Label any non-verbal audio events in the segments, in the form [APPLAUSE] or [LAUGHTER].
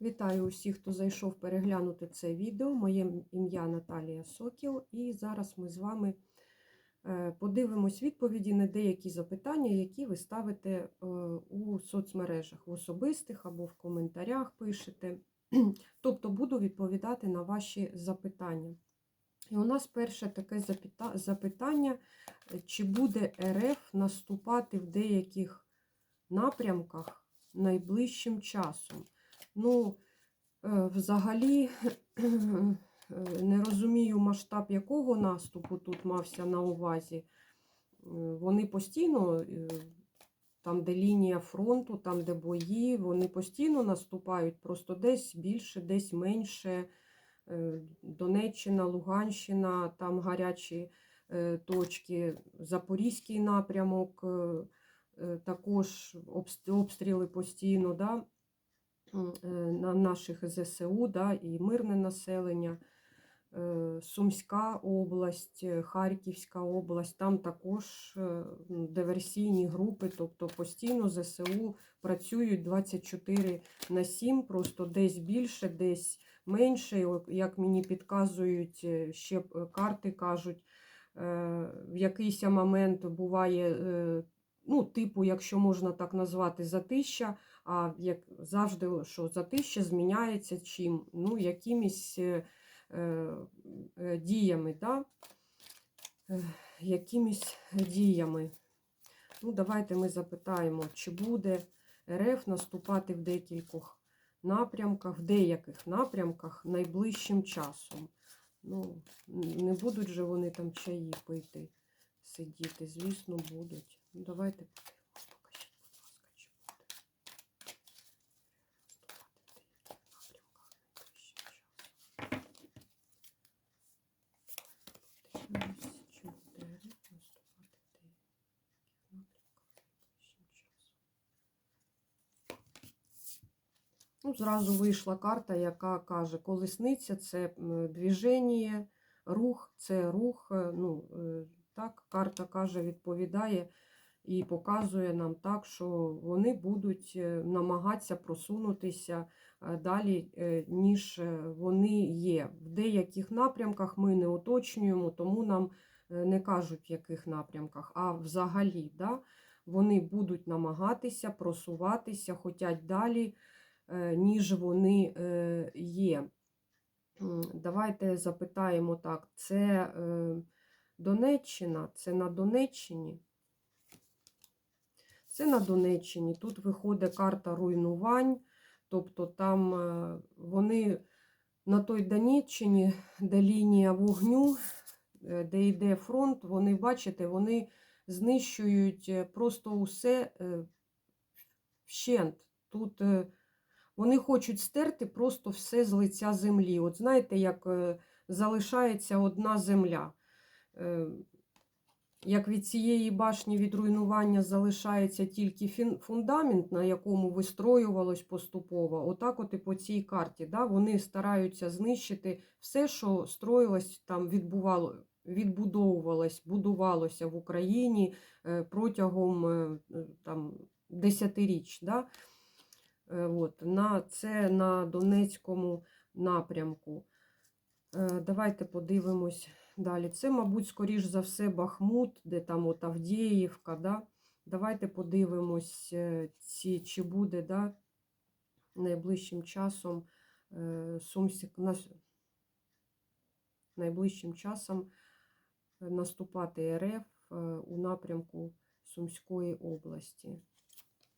Вітаю усіх, хто зайшов переглянути це відео. Моє ім'я Наталія Сокіл, і зараз ми з вами е, подивимось відповіді на деякі запитання, які ви ставите е, у соцмережах, в особистих або в коментарях пишете. [CLEARS THROAT] Тобто буду відповідати на ваші запитання. І у нас перше таке запитання: чи буде РФ наступати в деяких напрямках найближчим часом? Ну, е, взагалі е, не розумію масштаб якого наступу тут мався на увазі. Е, Вони постійно, там, де лінія фронту, там, де бої, вони постійно наступають, просто десь більше, десь менше. Донеччина, Луганщина, там гарячі точки, Запорізький напрямок, також обстріли постійно. Да? Е, на наших ЗСУ да, і мирне населення, е, Сумська область, е, Харківська область, там також диверсійні групи, тобто постійно ЗСУ працюють 24 на 7, просто десь більше, десь менше. Як мені підказують, ще карти кажуть, в якийсь момент буває, ну, типу, якщо можна так назвати, затища. А як завжди, що затища зміняється чим? Ну, якимись е, е, е, діями, да? Е, якимись діями. Ну, давайте ми запитаємо, чи буде РФ наступати в декількох напрямках, в деяких напрямках найближчим часом. Ну, не будуть же вони там чаї пити, сидіти, звісно, будуть. Ну, давайте подивимось, покажіть, будь ласка, чи буде. Ну, зразу вийшла карта, яка каже, колесниця це движення, рух це рух. е, Ну, е, так, карта каже, відповідає і показує нам так, що вони будуть е, намагатися просунутися е, далі, е, ніж вони є. В деяких напрямках ми не уточнюємо, тому нам не кажуть, в яких напрямках, а взагалі да, вони будуть намагатися просуватися, хотять далі, ніж вони є. Давайте запитаємо так: це Донеччина, це на Донеччині. Це на Донеччині. Тут виходить карта руйнувань, тобто там е, вони на той Донеччині, де лінія вогню, е, де йде фронт, вони, бачите, вони знищують е, просто усе вщент. Тут вони хочуть стерти просто все з лиця землі. От знаєте, як залишається одна земля. Як від цієї башні від руйнування залишається тільки фундамент, на якому вистроювалось поступово, отак от і по цій карті. Да, вони стараються знищити все, що строїлось, там відбувало, відбудовувалось, будувалося в Україні е, протягом е, е, там, десятиріч. Да? От, на, це на Донецькому напрямку. Давайте подивимось далі. Це, мабуть, скоріш за все, Бахмут, де там от Авдіївка. Да? Давайте подивимось, е, ці, чи буде да, найближчим часом е, Сумсік, найближчим часом е, наступати РФ у напрямку Сумської області.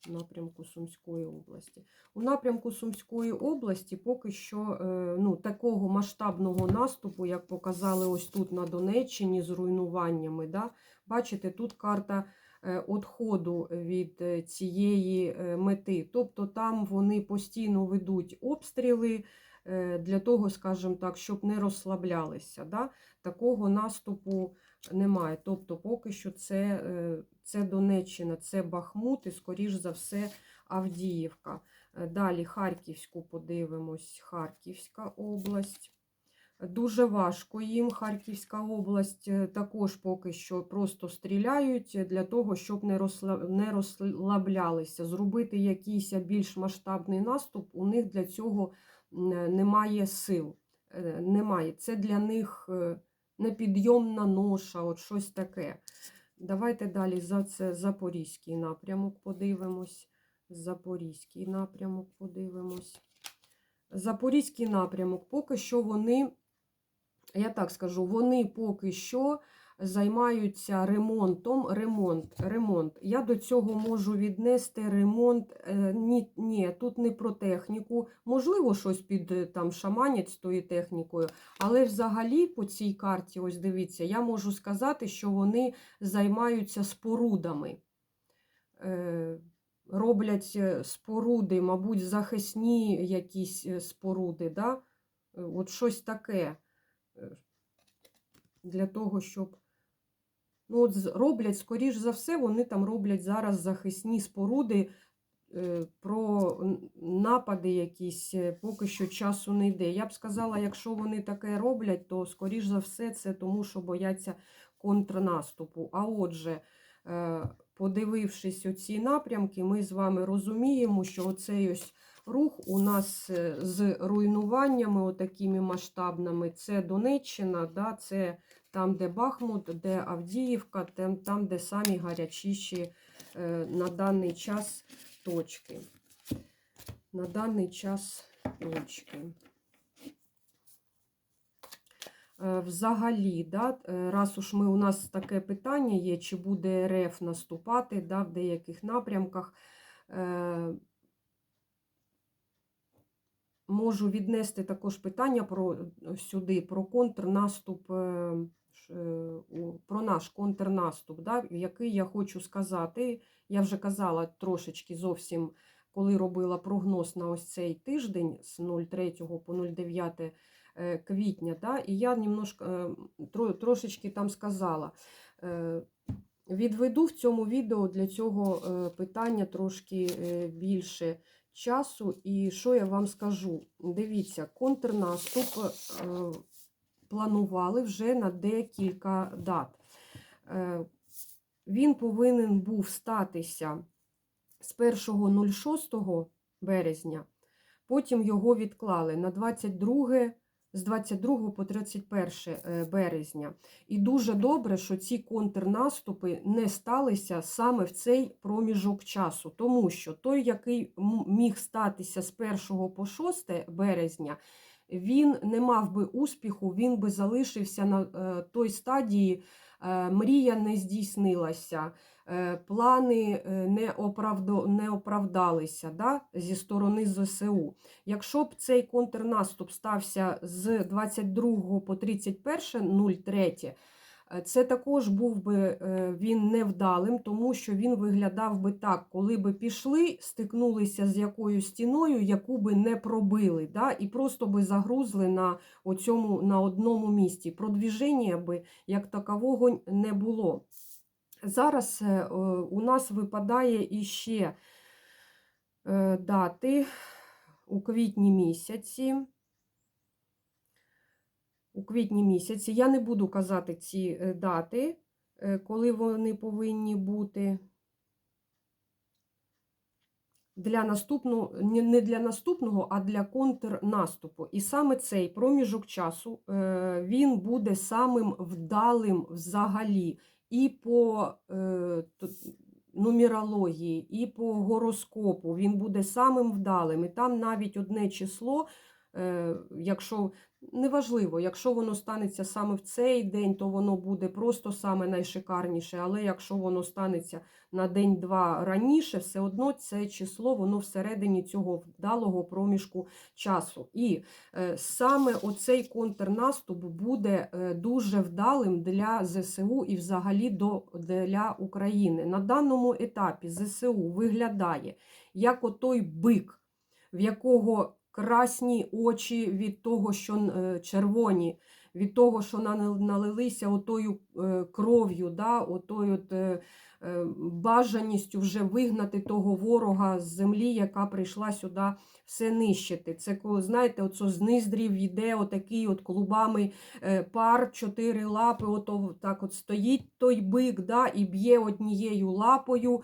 У напрямку Сумської області. У напрямку Сумської області поки що е, ну, такого масштабного наступу, як показали ось тут на Донеччині з руйнуваннями. Да? Бачите, тут карта е, відходу від е, цієї е, мети. Тобто там вони постійно ведуть обстріли е, для того, скажімо так, щоб не розслаблялися. Да? Такого наступу немає. Тобто, поки що це, е, це Донеччина, це Бахмут і, скоріш за все, Авдіївка. Е, Далі Харківську подивимось, Харківська область. Дуже важко їм. Харківська область е, також поки що просто стріляють для того, щоб не розсла- не розслаблялися. Зробити якийсь більш масштабний наступ у них для цього немає сил. Немає. Це для них непідйомна ноша, от щось таке. Давайте далі за це Запорізький напрямок подивимось. Запорізький напрямок подивимось. Запорізький напрямок, поки що вони, я так скажу, вони поки що займаються ремонтом. Ремонт, ремонт. Я до цього можу віднести ремонт. е, Ні, ні, тут не про техніку. Можливо, щось під е, там з тою технікою, але взагалі по цій карті, ось дивіться, я можу сказати, що вони займаються спорудами. Е, роблять споруди, мабуть, захисні якісь споруди, да? От щось таке. Для того, щоб. Ну, от роблять, скоріш за все, вони там роблять зараз захисні споруди. е, Про напади якісь е, поки що часу не йде. Я б сказала, якщо вони таке роблять, то скоріш за все це тому, що бояться контрнаступу. А отже, е, подивившись оці напрямки, ми з вами розуміємо, що оцей ось рух у нас з руйнуваннями отакими масштабними, це Донеччина, да, це там, де Бахмут, де Авдіївка, там, де самі гарячіші е, на даний час точки. На даний час точки. Е, Взагалі, да, е, раз уж ми, у нас таке питання є, чи буде РФ наступати да, в деяких напрямках, можу віднести також питання про, сюди про контрнаступ, е, про наш контрнаступ, да, який я хочу сказати. Я вже казала трошечки зовсім, коли робила прогноз на ось цей тиждень з 03 по 09 е, квітня, да, і я немножко, е, трошечки там сказала. Відведу в цьому відео для цього питання трошки більше часу. І що я вам скажу? Дивіться, контрнаступ планували вже на декілька дат. Е, Він повинен був статися з 1.06 березня, потім його відклали на 22 з 22 по 31 е, березня. І дуже добре, що ці контрнаступи не сталися саме в цей проміжок часу, тому що той, який міг статися з 1 по 6 березня, він не мав би успіху, він би залишився на е, той стадії, е, мрія не здійснилася, е, плани не, оправдо, не оправдалися да, зі сторони ЗСУ. Якщо б цей контрнаступ стався з 22 по 31.03, е, це також був би е, він невдалим, тому що він виглядав би так, коли би пішли, стикнулися з якоюсь стіною, яку би не пробили, да, і просто би загрузли на, оцьому, на одному місці. Продвіження би як такового не було. Зараз е, е, у нас випадає іще е, дати у квітні місяці. У квітні місяці. Я не буду казати ці е, дати, е, коли вони повинні бути. Для наступного, не для наступного, а для контрнаступу. І саме цей проміжок часу е, він буде самим вдалим взагалі і по нумерології, і по гороскопу. Він буде самим вдалим. І там навіть одне число, якщо неважливо, якщо воно станеться саме в цей день, то воно буде просто саме найшикарніше. Але якщо воно станеться на день-два раніше, все одно це число воно всередині цього вдалого проміжку часу. І е, саме оцей контрнаступ буде е, дуже вдалим для ЗСУ і взагалі для України. На даному етапі ЗСУ виглядає як отой бик, в якого красні очі від того, що е, червоні, від того, що налилися отою е, кров'ю, да, отою от, е, бажаністю вже вигнати того ворога з землі, яка прийшла сюди все нищити. Це знаєте, оце з низдрів йде отакий от клубами пар, чотири лапи, ото так от стоїть той бик, да, і б'є однією лапою.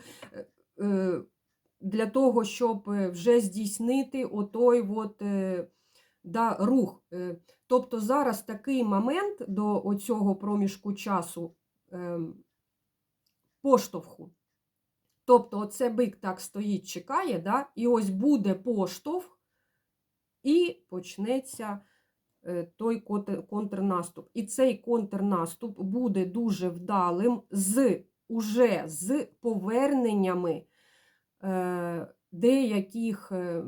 Для того, щоб е, вже здійснити отой от, е, да, рух. Е, Тобто зараз такий момент до оцього проміжку часу ем, поштовху. Тобто, оце бик так стоїть, чекає, да? і ось буде поштовх, і почнеться той контрнаступ. І цей контрнаступ буде дуже вдалим з уже з поверненнями деяких е,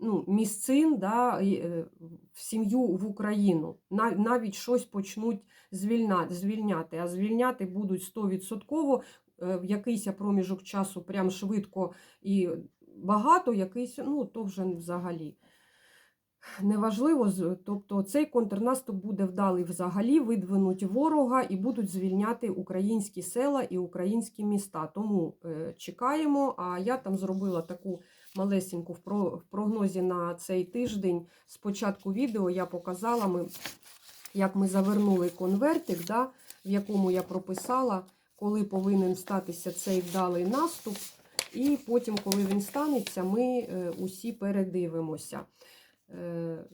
ну, місцин да, е, в сім'ю в Україну. Нав- Навіть щось почнуть звільняти, а звільняти будуть 100% е, в якийсь проміжок часу прям швидко і багато, якийсь, ну, то вже взагалі. Неважливо, тобто цей контрнаступ буде вдалий взагалі, видвинуть ворога і будуть звільняти українські села і українські міста. Тому е, чекаємо. А я там зробила таку малесеньку в прогнозі на цей тиждень. Спочатку відео я показала, ми, як ми завернули конвертик, да, в якому я прописала, коли повинен статися цей вдалий наступ. І потім, коли він станеться, ми е, усі передивимося. Е,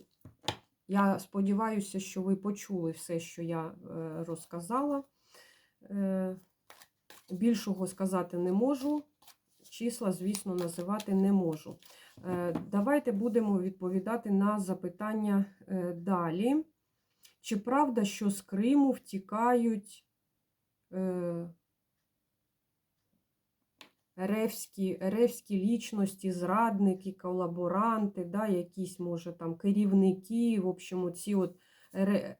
Я сподіваюся, що ви почули все, що я е, розказала. Е, Більшого сказати не можу. Числа, звісно, називати не можу. Давайте будемо відповідати на запитання далі. Чи правда, що з Криму втікають ревські, ревські лічності, зрадники, колаборанти, да, якісь, може, там керівники, в общем, ці от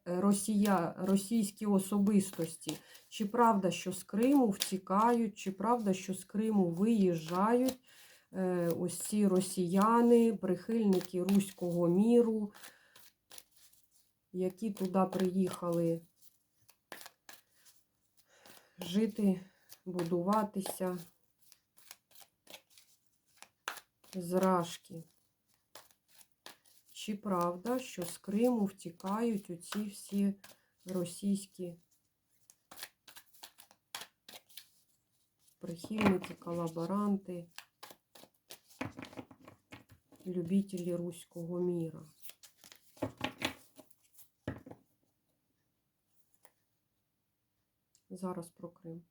росія, російські особистості. Чи правда, що з Криму втікають, чи правда, що з Криму виїжджають е, ось ці росіяни, прихильники руського міру, які туди приїхали жити, будуватися. Зражки. Чи правда, що з Криму втікають оці всі російські прихильники, колаборанти, любителі руського міра? Зараз про Крим.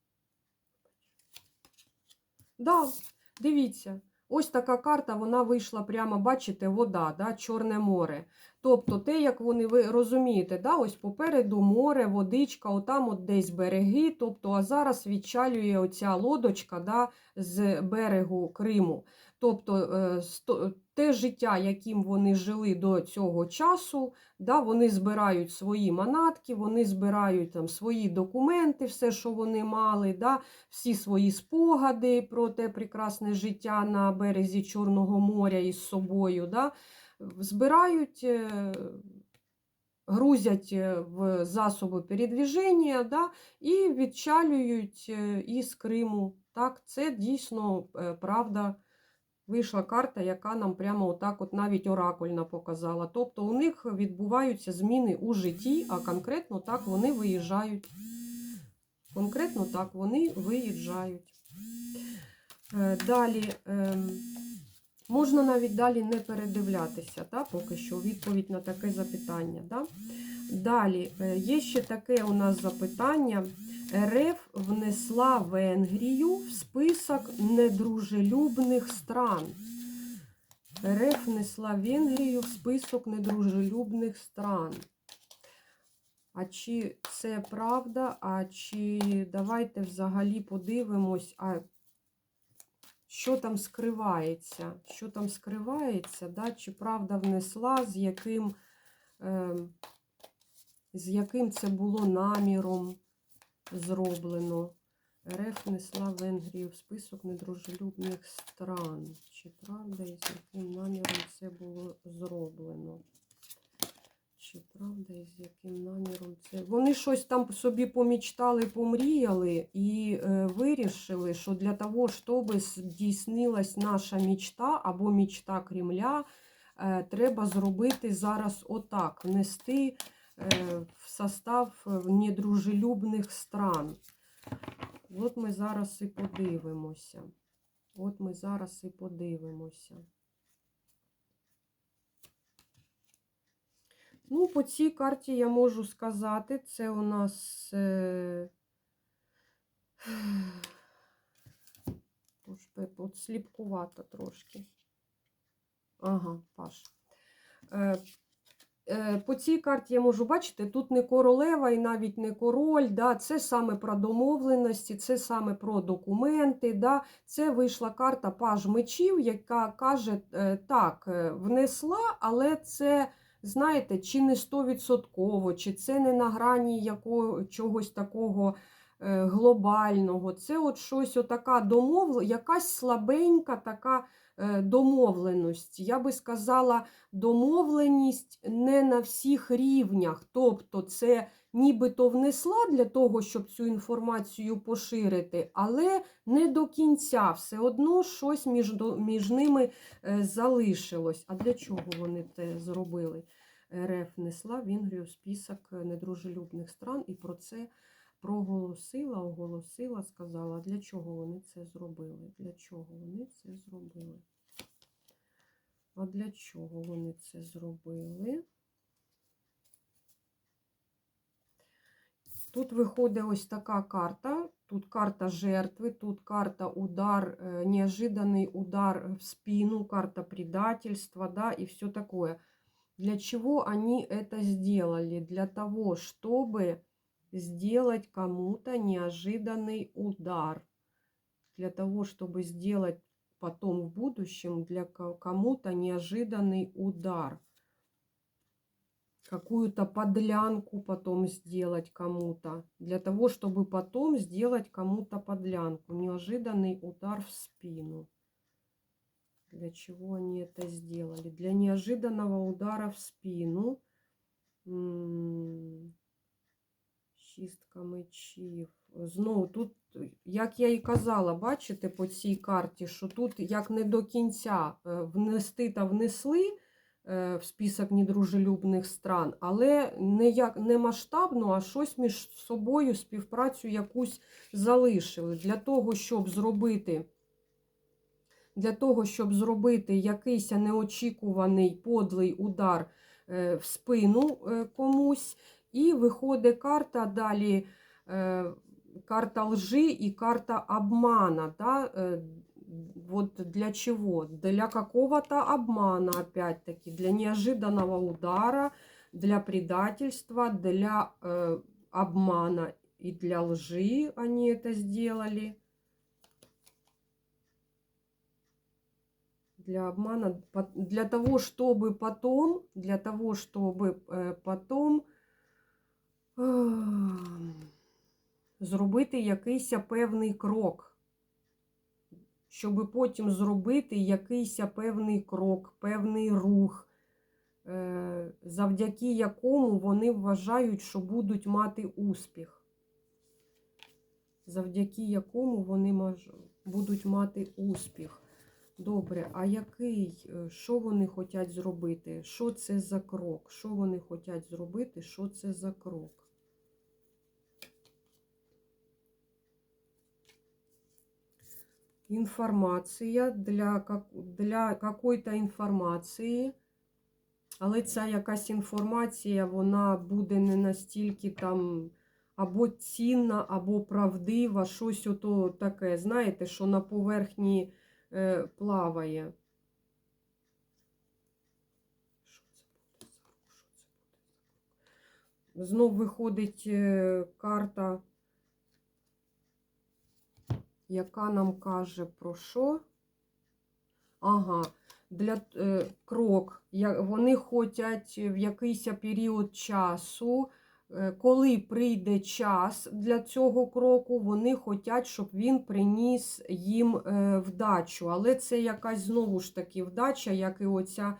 Да, дивіться. Ось така карта, вона вийшла прямо, бачите, вода, да, Чорне море. Тобто, те, як вони, ви розумієте, да, ось попереду море, водичка, отам от десь береги. Тобто, а зараз відчалює оця лодочка да, з берегу Криму. Тобто, е, те життя, яким вони жили до цього часу, да, вони збирають свої манатки, вони збирають там свої документи, все, що вони мали, да, всі свої спогади про те прекрасне життя на березі Чорного моря із собою. Да, збирають, е, грузять е, в засоби передвіження да, і відчалюють із Криму. Так, це дійсно правда. Вийшла карта, яка нам прямо отак от навіть оракульно показала. Тобто у них відбуваються зміни у житті, а конкретно так вони виїжджають. Конкретно так вони виїжджають. Е, Далі ем, можна навіть далі не передивлятися, та, поки що відповідь на таке запитання. Да? Далі е, є ще таке у нас запитання. РФ внесла Венгрію в список недружелюбних стран. РФ внесла Венгрію в список недружелюбних стран. А чи це правда? А чи давайте взагалі подивимось, а що там скривається? Що там скривається? Да? Чи правда внесла, з яким, е, з яким це було наміром зроблено? РФ внесла Венгрію в список недружелюбних стран. Чи правда і з яким наміром це було зроблено. Чи правда з яким наміром це? Вони щось там собі помічтали, помріяли і е, вирішили, що для того, щоб здійснилась наша мічта або мічта Кремля, е, треба зробити зараз отак: внести е, в состав недружелюбних стран. От ми зараз і подивимося. От ми зараз і подивимося. Ну, по цій карті я можу сказати, це у нас. Е... [SIGHS] Тож, от сліпкувато трошки. Ага, Паш. Е, е, по цій карті я можу бачити, тут не королева і навіть не король. Да, Це саме про домовленості, це саме про документи. Да, Це вийшла карта Паж мечів, яка каже, е, так, е, внесла, але це знаєте, чи не стовідсотково, чи це не на грані якого, чогось такого е, глобального. Це от щось отака домовленість, якась слабенька така е, домовленість. Я би сказала, домовленість не на всіх рівнях. Тобто, це нібито внесла для того, щоб цю інформацію поширити, але не до кінця. Все одно щось між, між ними е, залишилось. А для чого вони це зробили? РФ внесла в Інгрію список недружелюбних стран і про це проголосила, оголосила, сказала, для чого вони це зробили. Для чого вони це зробили? А для чого вони це зробили? Тут виходить ось така карта. Тут карта жертви, тут карта удар, неожиданный удар в спину, карта предательства, да, и все такое. Для чего они это сделали? Для того, чтобы сделать кому-то неожиданный удар. Для того, чтобы сделать потом в будущем для кому-то неожиданный удар какую-то подлянку потом сделать кому-то, для того, чтобы потом сделать кому-то подлянку, неожиданный удар в спину. Для чего они это сделали? Для неожиданного удара в спину. Чистка мечів. Знову тут, як я і казала, бачите по цій карті, що тут як не до кінця внести та внесли. Е, в список недружелюбних стран, але не як не масштабно, а щось між собою співпрацю якусь залишили. Для того, щоб зробити для того, щоб зробити якийсь неочікуваний подлий удар е, в спину е, комусь, і виходить карта далі. Карта лжи і карта обмана. Да? Вот для чего? Для какого-то обмана, опять-таки, для неожиданного удара, для предательства, для э, обмана и для лжи они это сделали. Для обмана, для того, чтобы потом, для того, чтобы э, потом зробити якийсь певний крок щоб потім зробити якийсь певний крок, певний рух, е, завдяки якому вони вважають, що будуть мати успіх. Завдяки якому вони будуть мати успіх. Добре, а який, е, що вони хочуть зробити? Що це за крок? Що вони хочуть зробити? Що це за крок? Інформація для для какої-то інформації, але ця якась інформація, вона буде не настільки там або цінна, або правдива, щось ото таке, знаєте, що на поверхні е, плаває. Знов виходить е, карта яка нам каже про що? Ага, для е, крок. Я, вони хочуть в якийсь період часу, е, коли прийде час для цього кроку, вони хочуть, щоб він приніс їм е, вдачу. Але це якась знову ж таки вдача, як і оця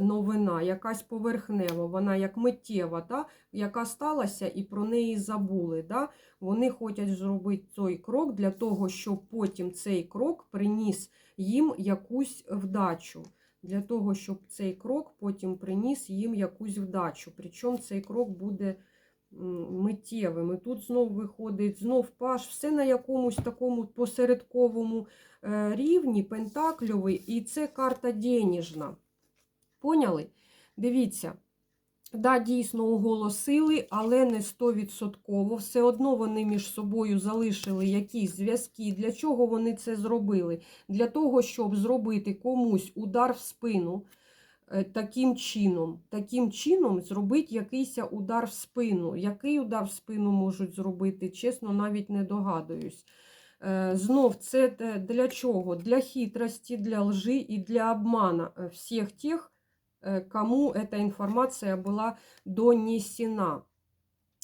новина, якась поверхнева, вона як миттєва, да? яка сталася і про неї забули. Да? Вони хочуть зробити той крок для того, щоб потім цей крок приніс їм якусь вдачу. Для того, щоб цей крок потім приніс їм якусь вдачу. Причому цей крок буде миттєвим. І тут знов виходить, знов паш, все на якомусь такому посередковому е, рівні, пентакльовий, і це карта денежна. Поняли? Дивіться. Да, дійсно оголосили, але не 100%. Все одно вони між собою залишили якісь зв'язки. Для чого вони це зробили? Для того, щоб зробити комусь удар в спину е, таким чином. Таким чином зробити якийсь удар в спину. Який удар в спину можуть зробити, чесно, навіть не догадуюсь. Е, Знов, це для чого? Для хитрості, для лжи і для обмана е, всіх тих, кому эта інформація була донесена.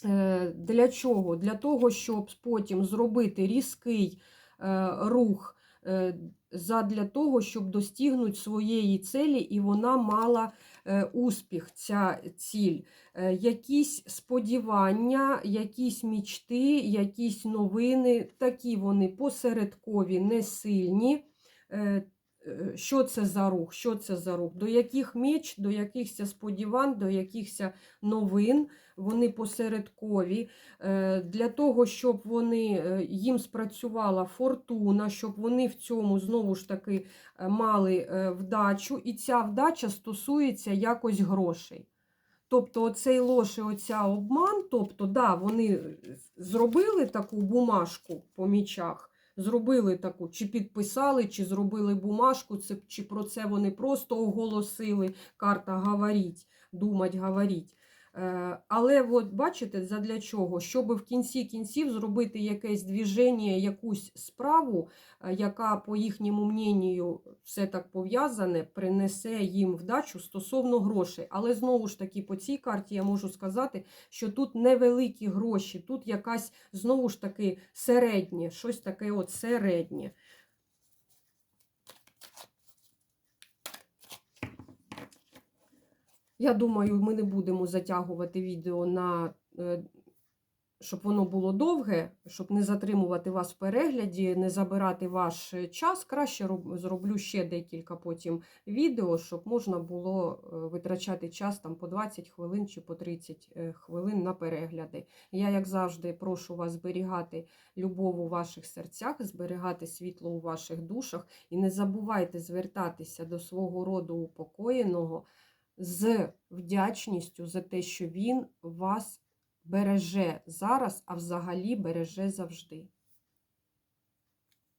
Е, Для чого? Для того, щоб потім зробити різкий е, рух е, задля того, щоб достигнути своєї цілі, і вона мала е, успіх, ця ціль. Е, Якісь сподівання, якісь мічти, якісь новини, такі вони посередкові, не сильні. Е, Що це за рух? Що це за рух? До яких меч, до якихось сподівань, до якихось новин вони посередкові. Е, Для того, щоб вони, е, їм спрацювала фортуна, щоб вони в цьому знову ж таки мали вдачу, і ця вдача стосується якось грошей. Тобто оцей лош і оця обман, тобто, да, вони зробили таку бумажку по мічах, зробили таку, чи підписали, чи зробили бумажку, чи про це вони просто оголосили. Карта говоріть, думать, говоріть. Е, Але от бачите, задля чого? Щоб в кінці кінців зробити якесь движення, якусь справу, е, яка, по їхньому мненню, все так пов'язане, принесе їм вдачу стосовно грошей. Але знову ж таки, по цій карті я можу сказати, що тут невеликі гроші, тут якась знову ж таки середнє, щось таке от середнє. Я думаю, ми не будемо затягувати відео на. е, Щоб воно було довге, щоб не затримувати вас в перегляді, не забирати ваш е, час. Краще зроблю ще декілька потім відео, щоб можна було е, витрачати час там по 20 хвилин чи по 30 е, хвилин на перегляди. Я, як завжди, прошу вас зберігати любов у ваших серцях, зберігати світло у ваших душах і не забувайте звертатися до свого роду упокоєного з вдячністю за те, що він вас береже зараз, а взагалі береже завжди.